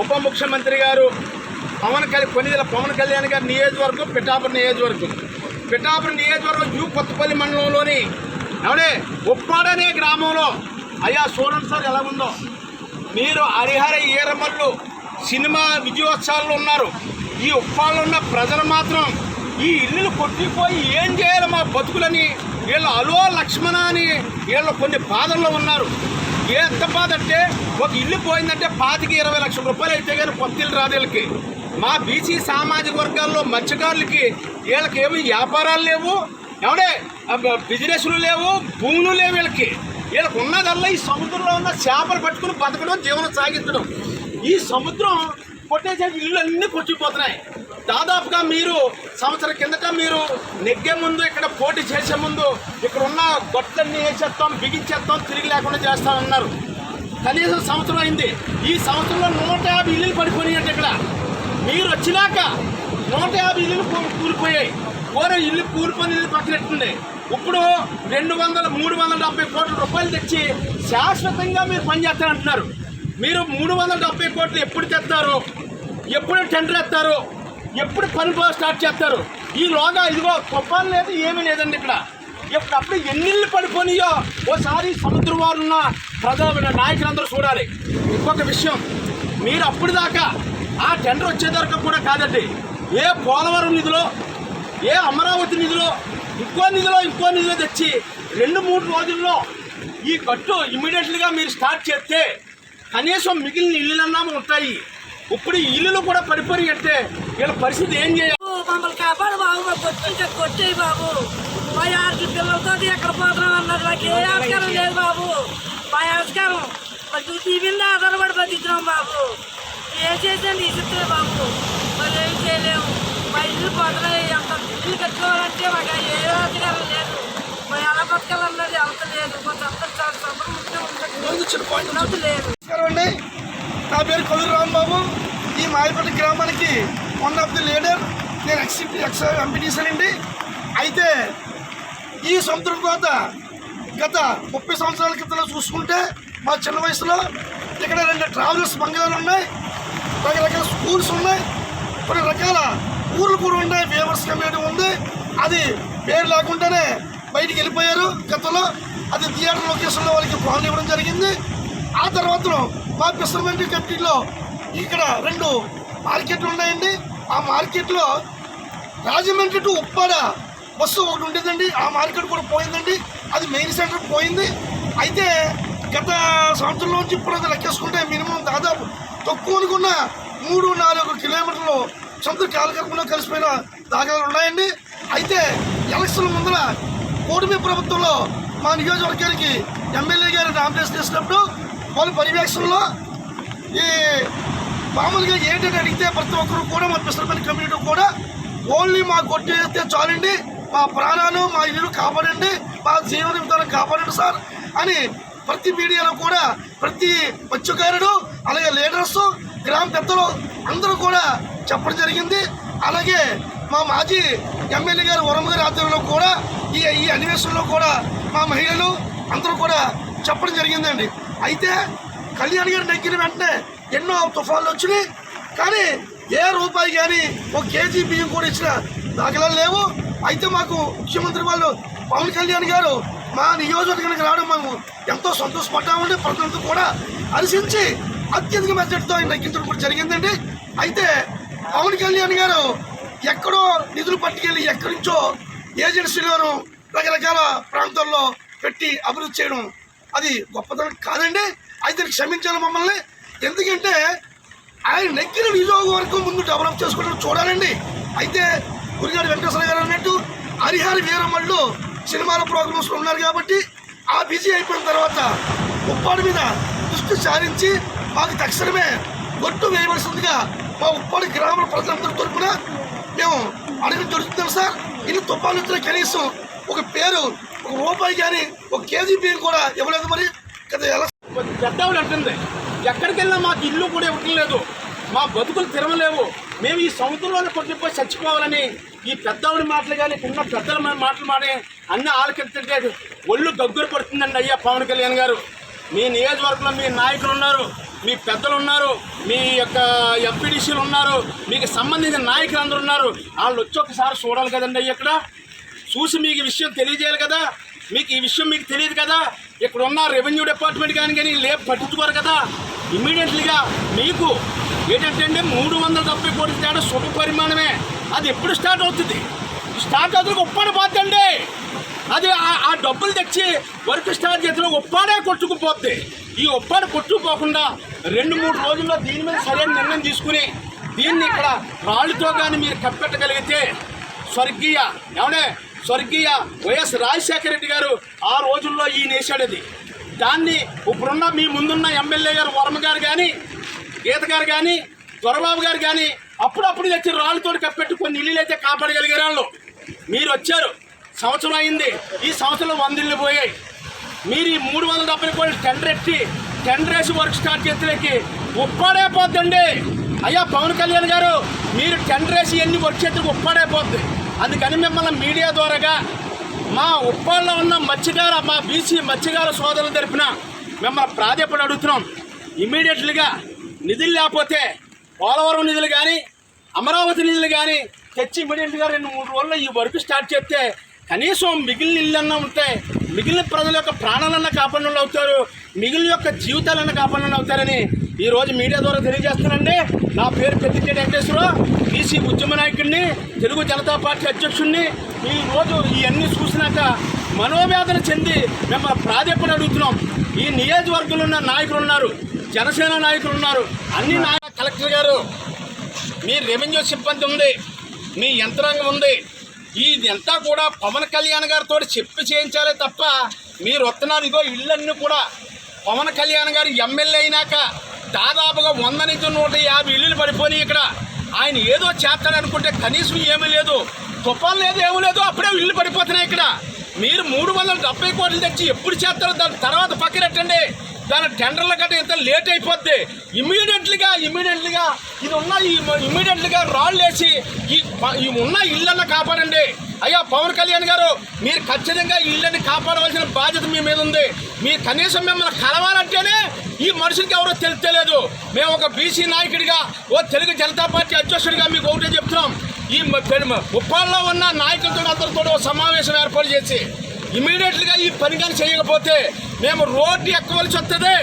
ఉప ముఖ్యమంత్రి గారు పవన్ కళ్యాణ్ కొన్నిదల పవన్ కళ్యాణ్ గారి నియోజకవర్గం పిఠాపురం నియోజకవర్గం. పిఠాపురం నియోజకవర్గం జూ కొత్తపల్లి మండలంలోని ఏమంటే ఉప్పాడనే గ్రామంలో. అయ్యా చూడండి సార్ ఎలా ఉందో. మీరు హరిహర ఈరమల్లు సినిమా విజయోత్సవాల్లో ఉన్నారు. ఈ ఉప్పాడలో ఉన్న ప్రజలు మాత్రం ఈ ఇల్లులు కొట్టిపోయి ఏం చేయాలి మా బతుకులని వీళ్ళు అలో లక్ష్మణ అని వీళ్ళు కొన్ని బాధల్లో ఉన్నారు. ఎంత బాధ అంటే ఒక ఇల్లు పోయిందంటే పాతికి ఇరవై లక్షల రూపాయలు అయితే కానీ పొత్తిళ్ళు రాదు వీళ్ళకి. మా బీసీ సామాజిక వర్గాల్లో మత్స్యకారులకి వీళ్ళకి ఏమి వ్యాపారాలు లేవు ఏమంటే బిజినెస్లు లేవు భూములు లేవు వీళ్ళకి. వీళ్ళకి ఉన్నదల్లా ఈ సముద్రంలో ఉన్న చేపలు పట్టుకుని బతకడం జీవనం సాగించడం ఈ సముద్రం కొట్టేసే ఇల్లు అన్నీ కొట్టిపోతున్నాయి దాదాపుగా మీరు సంవత్సరం కిందట మీరు నెగ్గే ముందు ఇక్కడ పోటీ చేసే ముందు ఇక్కడ ఉన్న గొట్టలన్నీ వేసేస్తాం బిగించేస్తాం తిరిగి లేకుండా చేస్తామన్నారు. కనీసం సంవత్సరం అయింది. ఈ సంవత్సరంలో నూట యాభై ఇల్లులు పడిపోయినాయంటే ఇక్కడ. మీరు వచ్చినాక నూట యాభై ఇల్లులు కూలిపోయాయి. పూర్వం ఇల్లు కూలిపోయిన ఇల్లు పక్కనెట్టుంది. ఇప్పుడు రెండు వందల మూడు వందల డెబ్బై కోట్ల రూపాయలు తెచ్చి శాశ్వతంగా మీరు పనిచేస్తారంటున్నారు మీరు మూడు వందల డెబ్బై కోట్లు ఎప్పుడు తెస్తారు? ఎప్పుడు టెండర్ ఎత్తారు ఎప్పుడు పని స్టార్ట్ చేస్తారు. ఈ లోగా ఇదిగో తుఫాన్ లేదు ఏమీ లేదండి ఇక్కడ. ఎప్పుడప్పుడు ఎన్నిళ్ళు పడిపోయినాయో ఓసారి సముద్రం వారున్న ప్రజల నాయకులందరూ చూడాలి. ఇంకొక విషయం మీరు అప్పుడు దాకా ఆ టెండర్ వచ్చేదాకా కూడా కాదండి. ఏ పోలవరం నిధిలో ఏ అమరావతి నిధిలో ఇంకో నిధిలో ఇంకో నిధిలో తెచ్చి రెండు మూడు రోజుల్లో ఈ కట్టు ఇమీడియట్లీగా మీరు స్టార్ట్ చేస్తే కనీసం మిగిలిన ఇళ్ళన్నా ఉంటాయి. ఇప్పుడు ఈ ఇల్లులు కూడా పడిపోయి అంటే వీళ్ళ పరిస్థితి ఏం చేయాలి? మమ్మల్ని కాపాడు బాబు మా కొట్టించే కొట్టేయి బాబు. మా ఆరు పిల్లలతో ఎక్కడ పోతున్నాం అన్నది మాకు ఏ ఆస్కారం లేదు బాబు. మా ఆస్కారం మరి టీవీ మీద ఆధారపడి బతికినాం బాబు. ఏం చేసేది ఇస్తే బాబు. మరి ఏం చేయలేము. మా ఇల్లు పోతున్నాయి అంత ఇల్లు కట్టుకోవాలంటే మాకు ఏ ఆస్కారం లేదు. మరి ఎలా బతకాలన్నది అంత లేదు. కొంత ఉంటుంది లేదు. నమస్కారం అండి. నా పేరు కొల్లూరు రాంబాబు మాయపల్లి గ్రామానికి వన్ ఆఫ్ ది లీడర్ నేను ఎక్సిపి ఎక్స్ ఎంపీటీసీ అండి అయితే ఈ సముద్రం కోత గత ముప్పై సంవత్సరాల క్రితంలో చూసుకుంటే మా చిన్న వయసులో ఇక్కడ రెండు ట్రావెలర్స్ బంగాలు ఉన్నాయి రకరకాల స్కూల్స్ ఉన్నాయి కొన్ని రకాల ఊర్లు కూడా ఉన్నాయి వేవర్స్ కమ్యూనిటీ ఉంది. అది పేరు లేకుండానే బయటికి వెళ్ళిపోయారు గతంలో. అది థియేటర్ లొకేషన్లో వాళ్ళకి ప్రాబ్లం ఇవ్వడం జరిగింది. ఆ తర్వాత మా పిసర్మెంట్ కమిటీలో ఇక్కడ రెండు మార్కెట్లు ఉన్నాయండి. ఆ మార్కెట్లో రాజమండ్రి టు ఉప్పాడ బస్సు ఒకటి ఉండేదండి. ఆ మార్కెట్ కూడా పోయిందండి. అది మెయిన్ సెంటర్ పోయింది. అయితే గత సంవత్సరం నుంచి ఇప్పుడు లెక్కేసుకుంటే మినిమం దాదాపు తక్కువ అనుకున్న మూడు నాలుగు కిలోమీటర్లు సొంత కాలకల్పంలో కలిసిపోయిన దాఖలాలు ఉన్నాయండి. అయితే ఎలక్షన్ ముందర కూటమి ప్రభుత్వంలో మా నియోజకవర్గానికి ఎమ్మెల్యే గారు నామినేషన్ చేసినప్పుడు వాళ్ళ పర్యవేక్షణలో ఈ మామూలుగా ఏంటని అడిగితే ప్రతి ఒక్కరు కూడా మా పిసరపల్లి కమ్యూనిటీ కూడా ఓన్లీ మా కొట్టేస్తే చాలండి మా ప్రాణాలు మా ఇల్లు కాపాడండి మా జీవన విధానం కాపాడండి సార్ అని ప్రతి మీడియాలో కూడా ప్రతి మత్స్యకారుడు అలాగే లీడర్స్ గ్రామ పెద్దలు అందరూ కూడా చెప్పడం జరిగింది. అలాగే మా మాజీ ఎమ్మెల్యే గారు వరం గారి ఆధ్వర్యంలో కూడా ఈ ఈ అన్వేషణలో కూడా మా మహిళలు అందరూ కూడా చెప్పడం జరిగిందండి. అయితే కళ్యాణ్ గారు నెగ్గిన వెంటనే ఎన్నో తుఫాన్లు వచ్చినాయి. కానీ ఏ రూపాయి కానీ ఒక కేజీ బియ్యం కూడా ఇచ్చిన దాఖలాలు లేవు. అయితే మాకు ముఖ్యమంత్రి వాళ్ళు పవన్ కళ్యాణ్ గారు మా నియోజకవర్గానికి రావడం మేము ఎంతో సంతోషపడ్డామండి ప్రజలంతా కూడా హర్షించి అత్యధిక మెజార్టీతో ఆయన నెగ్గించడం కూడా జరిగిందండి. అయితే పవన్ కళ్యాణ్ గారు ఎక్కడో నిధులు పట్టుకెళ్ళి ఎక్కడి నుంచో ఏజెన్సీలోను రకరకాల ప్రాంతాల్లో పెట్టి అభివృద్ధి చేయడం అది గొప్పతనం కాదండి. అయితే క్షమించాలి మమ్మల్ని. ఎందుకంటే ఆయన నెగ్గిన నియోజకవర్గం ముందు డెవలప్ చేసుకోవడం చూడాలండి. అయితే గురిగాడు వెంకటేశ్వర గారు అన్నట్టు హరిహరి వీరమ్మళ్ళు సినిమాల ప్రోగ్రామ్స్లో ఉన్నారు కాబట్టి ఆ బిజీ అయిపోయిన తర్వాత ఉప్పాడి మీద దృష్టి సారించి మాకు తక్షణమే ఒట్టు వేయవలసిందిగా మా ఉప్పాడి గ్రామ ప్రజలందరి తరపున మేము అడగడం జరుగుతున్నాం సార్. ఇన్ని తుఫాను కనీసం ఒక పేరు ఒక రూపాయి కానీ ఒక కేజీ బియ్యం కూడా ఇవ్వలేదు మరి. కదా ఎలా పెద్దవాళ్ళు అంటుంది. ఎక్కడికి వెళ్ళినా మాకు ఇల్లు కూడా ఇవ్వటం లేదు. మా బతుకులు తిరగలేవు. మేము ఈ సముద్రంలోనే కొట్టిపోయి చచ్చిపోవాలని ఈ పెద్దవాడి మాటలు కానీ ఉన్న పెద్దల మాటలు మాడే అన్ని ఆలకెత్తుంటే ఒళ్ళు దగ్గర పడుతుందండి అయ్యా పవన్ కళ్యాణ్ గారు. మీ నియోజకవర్గంలో మీ నాయకులు ఉన్నారు మీ పెద్దలు ఉన్నారు మీ యొక్క ఎంపీడీసీలు ఉన్నారు మీకు సంబంధించిన నాయకులు అందరు ఉన్నారు. వాళ్ళు వచ్చి ఒకసారి చూడాలి కదండి అయ్యి ఇక్కడ. చూసి మీకు విషయం తెలియజేయాలి కదా. మీకు ఈ విషయం మీకు తెలియదు కదా? ఇక్కడ ఉన్న రెవెన్యూ డిపార్ట్మెంట్ కానీ కానీ లేపు పట్టించుకోరు కదా? ఇమ్మీడియట్లీగా మీకు ఏంటంటే అండి మూడు వందల డెబ్బై కోట్ల తేడా శుభ పరిమాణమే. అది ఎప్పుడు స్టార్ట్ అవుతుంది? స్టార్ట్ అవుతుంది ఉప్పాడు పోతండి అది ఆ- డబ్బులు తెచ్చి వర్క్ స్టార్ట్ చేసిన ఉప్పాడే కొట్టుకుపోద్ది. ఈ ఉప్పాడు కొట్టుకుపోకుండా రెండు మూడు రోజుల్లో దీని మీద సరైన నిర్ణయం తీసుకుని దీన్ని ఇక్కడ రాళ్ళతో కానీ మీరు కప్పెట్టగలిగితే స్వర్గీయ. ఏమనే స్వర్గీయ వైఎస్ రాజశేఖర రెడ్డి గారు ఆ రోజుల్లో ఈ నేసాడు దాన్ని ఇప్పుడున్న మీ ముందున్న ఎమ్మెల్యే గారు వర్మ గారు కానీ గీత గారు కానీ దొరబాబు గారు కానీ అప్పుడప్పుడు తెచ్చి రాళ్ళతో కప్పెట్టి కొన్ని ఇల్లు అయితే కాపాడగలిగారు వాళ్ళు. మీరు వచ్చారు. సంవత్సరం అయింది. ఈ సంవత్సరంలో వంద ఇల్లు పోయాయి. మీరు ఈ మూడు వందల డెబ్బై కోట్లు టెండర్ ఎట్టి టెండర్ వేసి వర్క్ స్టార్ట్ చేతులకి ఉప్పాడైపోద్దండి అయ్యా పవన్ కళ్యాణ్ గారు మీరు టెండర్ వేసి ఎన్ని వర్క్ చేతులకు ఉప్పాడైపోద్ది అందుకని మిమ్మల్ని మీడియా ద్వారాగా మా ఉప్పాల్లో ఉన్న మత్స్యకార మా బీసీ మత్స్యకార సోదరుల తరపున మిమ్మల్ని ప్రాధాన్యపడి అడుగుతున్నాం. ఇమీడియట్లీగా నిధులు లేకపోతే పోలవరం నిధులు కానీ అమరావతి నిధులు కానీ తెచ్చి ఇమీడియట్గా రెండు మూడు రోజుల్లో ఈ వర్క్ స్టార్ట్ చేస్తే కనీసం మిగిలిన ఇళ్ళన్నా ఉంటే మిగిలిన ప్రజల యొక్క ప్రాణాలన్నా కాపాడనలు అవుతారు మిగిలిన యొక్క జీవితాలన్నా కాపాడనలు అవుతారని ఈ రోజు మీడియా ద్వారా తెలియజేస్తానండి నా పేరు పెద్దిరెడ్డి వెంకటేశ్వరరావు. బీసీ ఉద్యమ నాయకుడిని తెలుగు జనతా పార్టీ అధ్యక్షుడిని. ఈ రోజు ఇవన్నీ చూసినాక మనోవేదన చెంది మేము ప్రాధాన్యపడి అడుగుతున్నాం. ఈ నియోజకవర్గంలో ఉన్న నాయకులు ఉన్నారు జనసేన నాయకులు ఉన్నారు. అన్ని నాయక కలెక్టర్ గారు మీ రెవెన్యూ సిబ్బంది ఉంది మీ యంత్రాంగం ఉంది. ఇదంతా కూడా పవన్ కళ్యాణ్ గారితో చెప్పి చేయించాలే తప్ప మీరు వస్తున్నారు. ఇగో ఇళ్ళన్నీ కూడా పవన్ కళ్యాణ్ గారు ఎమ్మెల్యే అయినాక దాదాపుగా వంద నుంచి నూట యాభై ఇల్లులు పడిపోయినాయి ఇక్కడ. ఆయన ఏదో చేస్తాడనుకుంటే కనీసం ఏమీ లేదు. తుఫాన్ లేదు ఏమీ లేదు అప్పుడే ఇల్లు పడిపోతున్నాయి ఇక్కడ. మీరు మూడు వందల డెబ్బై కోట్లు తెచ్చి ఎప్పుడు చేస్తారో దాని తర్వాత పక్కనట్టండి దాని టెండర్ల కంటే ఇంత లేట్ అయిపోద్ది. ఇమీడియట్లీగా ఇమీడియట్లీగా ఇది ఉన్న ఈ ఇమీడియట్లీగా రాళ్ళు వేసి ఈ ఉన్న ఇళ్ళన్న కాపాడండి. అయ్యా పవన్ కళ్యాణ్ గారు మీరు ఖచ్చితంగా ఇళ్ళని కాపాడవలసిన బాధ్యత మీ మీద ఉంది. మీరు కనీసం మిమ్మల్ని కలవాలంటేనే ఈ మనుషులకి ఎవరో తెలియలేదు మేము ఒక బీసీ నాయకుడిగా ఓ తెలుగు జనతా పార్టీ అధ్యక్షుడిగా మీకు ఒకటే చెప్తున్నాం. ఈ ఉప్పాల్లో ఉన్న నాయకులతో అందరితో సమావేశం ఏర్పాటు చేసి ఇమీడియట్గా ఈ పని కానీ చేయకపోతే మేము రోడ్డు ఎక్కవలసి వస్తుంది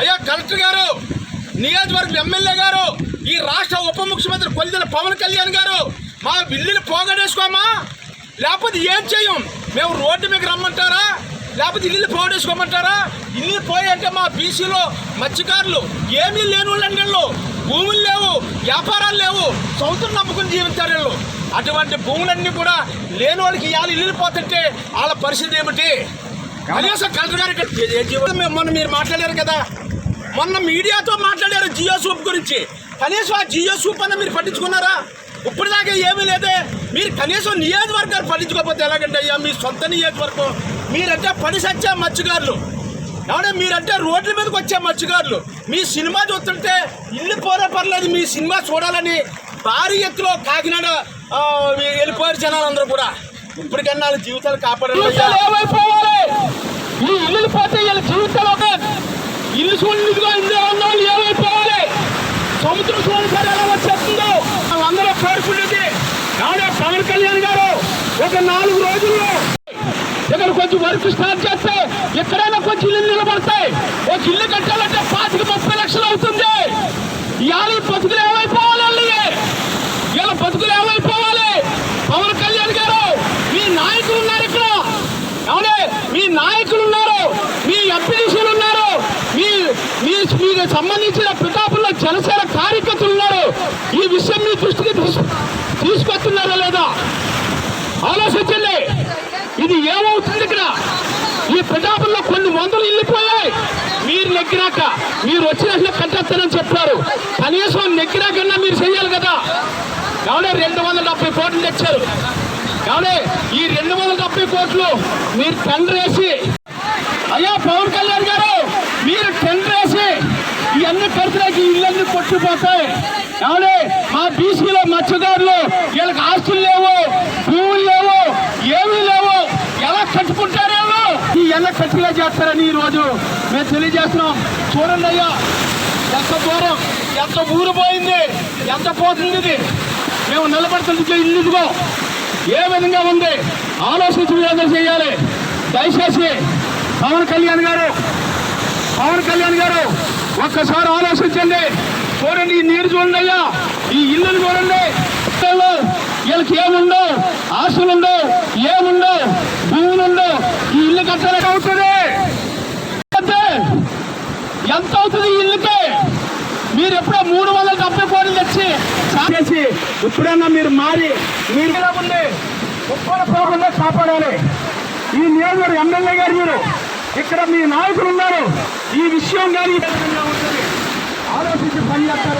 అయ్యా కలెక్టర్ గారు నియోజకవర్గం ఎమ్మెల్యే గారు ఈ రాష్ట్ర ఉప ముఖ్యమంత్రి కొలిదల పవన్ కళ్యాణ్ గారు మా బిల్లులు పోగడేసుకోమా లేకపోతే ఏం చేయం? మేము రోడ్డు మీకు రమ్మంటారా? లేకపోతే ఇల్లు పోడేసుకోమంటారా ఇల్లు పోయంటే మా బీసీలో మత్స్యకారులు ఏమీ లేని వాళ్ళండి వీళ్ళు. భూములు లేవు వ్యాపారాలు లేవు సొంతం నమ్ముకుని జీవించారు వీళ్ళు. అటువంటి భూములన్నీ కూడా లేని వాళ్ళకి ఇవాళ ఇల్లు పోతుంటే వాళ్ళ పరిస్థితి ఏమిటి? కనీసం కలెక్టర్ గారు ఇక్కడ మొన్న మీరు మాట్లాడారు కదా. మొన్న మీడియాతో మాట్లాడారు జియో సూప్ గురించి. కనీసం ఆ జియో సూప్ అన్న మీరు పట్టించుకున్నారా? ఇప్పుడు దాకా ఏమీ లేదే. మీరు కనీసం నియోజకవర్గాలు పట్టించుకోకపోతే ఎలాగంటే అయ్యా మీ సొంత నియోజకవర్గం మీరంటే పని సచ్చే మత్స్యకారులు. ఏమంటే మీరంటే రోడ్ల మీదకి వచ్చే మత్స్యకారులు. మీ సినిమా చూస్తుంటే ఇల్లు పోరే పర్లేదు మీ సినిమా చూడాలని భారీ ఎత్తులో కాకినాడ ఆ, వెళ్ళిపోయారు జనాలందరూ కూడా. ఇప్పటికన్నా వాళ్ళ జీవితాలు కాపాడాలి ఈ ఇల్లు పోతే వీళ్ళ ఒక ఇల్లు చూడగా ఇందులో ఉన్న వాళ్ళు ఏమైపోవాలి? సముద్రం చూడని సరే ఎలా వచ్చేస్తుందో. అందరూ కోరుకునేది. నాడే పవన్ కళ్యాణ్ గారు ఒక నాలుగు రోజుల్లో ఇక్కడ కొంచెం వర్క్ స్టార్ట్ చేస్తే ఎక్కడైనా కొంచెం ఇల్లు నిలబడతాయి. ఒక ఇల్లు కట్టాలంటే పాతికి ముప్పై లక్షలు అవుతుంది. ఇవాళ ఈ బతుకులు ఏమైపోవాలి వాళ్ళవి? బతుకులు ఏమైపోవాలి? పవన్ కళ్యాణ్ గారు మీ నాయకులు ఉన్నారు ఇక్కడ. అవునే మీ నాయకులు ఉన్నారు. మీ ఎంపీడీసీలు ఉన్నారు. మీ మీ మీకు సంబంధించిన పితాపుల్లో జనసేన కార్యకర్తలు ఉన్నారు. ఈ విషయం మీ దృష్టికి తీసుకొస్తున్నారా లేదా? ఆలోచించండి. ఇది ఏమవుతుంది ఇక్కడ? ఈ పితాపుల్లో కొన్ని వందలు వెళ్ళిపోయాయి మీరు నెగ్గినాక మీరు వచ్చిన కట్టేస్తానని చెప్పారు. కనీసం నెగ్గినాకన్నా మీరు చెయ్యాలి కదా. కావునే రెండు వందల డెబ్బై కోట్లు తెచ్చారు. కావునే ఈ రెండు వందల డెబ్బై కోట్లు మీరు టెండర్ వేసి అయ్యా పవన్ కళ్యాణ్ గారు మీరు టెండర్ వేసి ఇవన్నీ కడితే ఇళ్ళన్నీ కొట్టిపోతాయి. కావునే మా బీసీలో మత్స్యదారులు వీళ్ళకి ఆస్తులు లేవు భూములు లేవు ఏమీ లేవు ఎలా కట్టుకుంటారు వీళ్ళు? ఈ ఎలా కట్టు గట్టిగా చేస్తారని ఈ రోజు మేము తెలియజేస్తున్నాం. చూడండి అయ్యా ఎంత దూరం ఎంత ఊరు పోయింది ఎంత పోతుంది ఇది. మేము నిలబడుతుంది ఇల్లుగో ఏ విధంగా ఉంది? ఆలోచించి ఏదో చేయాలి. దయచేసి పవన్ కళ్యాణ్ గారు పవన్ కళ్యాణ్ గారు ఒక్కసారి ఆలోచించండి. చూడండి ఈ నీరు చూడండి అయ్యా ఈ ఇల్లును చూడండి. వీళ్ళకి ఏముండవు ఆశలు ఉండవు ఏముండవు ఈ ఇల్లు కట్టాలి అవుతుంది. ఎంత అవుతుంది ఇల్లుకే? మీరు ఎప్పుడో మూడు వందల డెబ్బై కోట్లు తెచ్చి చేసి ఎప్పుడన్నా మీరు మారి మీరు ఇలా ఉంది ఉప్పాడ పోకుండా కాపాడాలి. ఈ నియోజకవర్గ ఎమ్మెల్యే గారు మీరు ఇక్కడ మీ నాయకులు ఉన్నారు. ఈ విషయం కానీ ఆలోచించి పని చేస్తారు.